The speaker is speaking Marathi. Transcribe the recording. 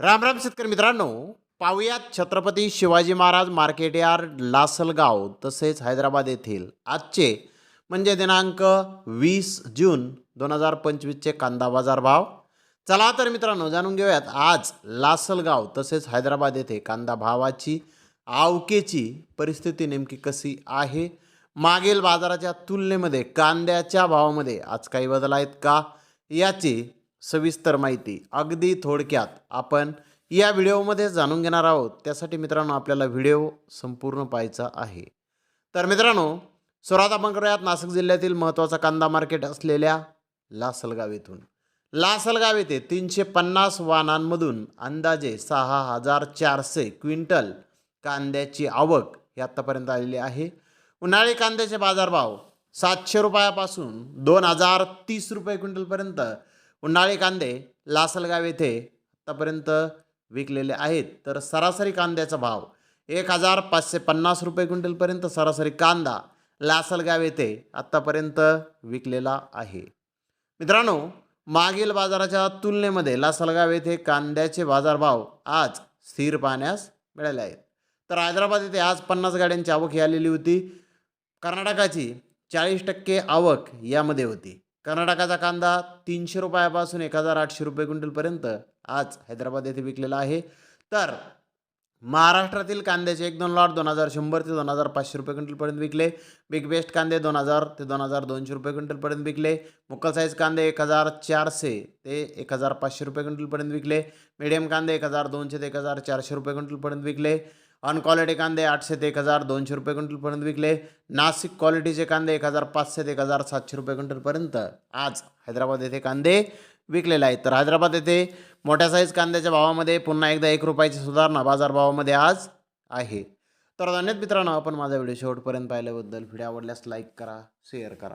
राम राम शेतकरी मित्रांनो. पाहुयात छत्रपती शिवाजी महाराज मार्केट यार्ड लासलगाव तसेच हैदराबाद येथील आजचे म्हणजे दिनांक वीस जून दोन हजार पंचवीसचे कांदा बाजार भाव चला तर मित्रांनो जाणून घेऊयात आज लासलगाव तसेच हैदराबाद येथे कांदा भावाची आवकेची परिस्थिती नेमकी कशी आहे? मागील बाजाराच्या तुलनेमध्ये कांद्याच्या भावामध्ये आज काही बदल आहेत का? याची सविस्तर माहिती अगदी थोडक्यात आपण या व्हिडिओमध्ये जाणून घेणार आहोत. त्यासाठी मित्रांनो आपल्याला व्हिडिओ संपूर्ण पाहायचा आहे. तर मित्रांनो सुरुवात आपण करूयात. नाशिक जिल्ह्यातील महत्त्वाचा कांदा मार्केट असलेल्या लासलगाव येथून लासलगाव येथे तीनशे पन्नास वाहनांमधून अंदाजे सहा हजार चारशे क्विंटल कांद्याची आवक ही आत्तापर्यंत आलेली आहे. उन्हाळी कांद्याचे बाजारभाव सातशे रुपयापासून दोन हजार तीस रुपये क्विंटलपर्यंत उन्हाळी कांदे लासलगाव येथे आत्तापर्यंत विकलेले आहेत. तर सरासरी कांद्याचा भाव एक हजार पाचशे पन्नास रुपये क्विंटलपर्यंत सरासरी कांदा लासलगाव येथे आत्तापर्यंत विकलेला आहे. मित्रांनो मागील बाजाराच्या तुलनेमध्ये लासलगाव येथे कांद्याचे बाजारभाव आज स्थिर पाहण्यास मिळाले आहेत. तर हैदराबाद येथे आज पन्नास गाड्यांची आवक ही आलेली होती. कर्नाटकाची चाळीस टक्के आवक यामध्ये होती. कर्नाटकाचा कांदा तीनशे रुपयापासून एक हजार आठशे रुपये क्विंटलपर्यंत आज हैदराबाद येथे विकलेला आहे. तर महाराष्ट्रातील कांद्याचे एक दोन लॉट दोन हजार शंभर ते दोन हजार पाचशे रुपये क्विंटलपर्यंत विकले. बिग बेस्ट कांदे दोन हजार ते दोन हजार दोनशे रुपये क्विंटलपर्यंत विकले. मुक्कल साईज कांदे एक हजार चारशे ते एक हजार पाचशे रुपये क्विंटलपर्यंत विकले. मीडियम कांदे एक हजार दोनशे ते एक हजार चारशे रुपये क्विंटलपर्यंत विकले. ऑन क्वालिटी कांदे आठशे ते एक हजार दोनशे रुपये क्विंटलपर्यंत विकले. नाशिक क्वालिटीचे कांदे एक हजार पाचशे ते एक हजार सातशे रुपये क्विंटलपर्यंत आज हैदराबाद येथे कांदे विकलेले आहेत. तर हैदराबाद येथे मोठ्या साईज कांद्याच्या भावामध्ये पुन्हा एकदा एक रुपयाची सुधारणा बाजारभावामध्ये आज आहे. तर धन्यवाद मित्रांनो आपण माझा व्हिडिओ शेवटपर्यंत पाहिल्याबद्दल. व्हिडिओ आवडल्यास लाईक करा शेअर करा.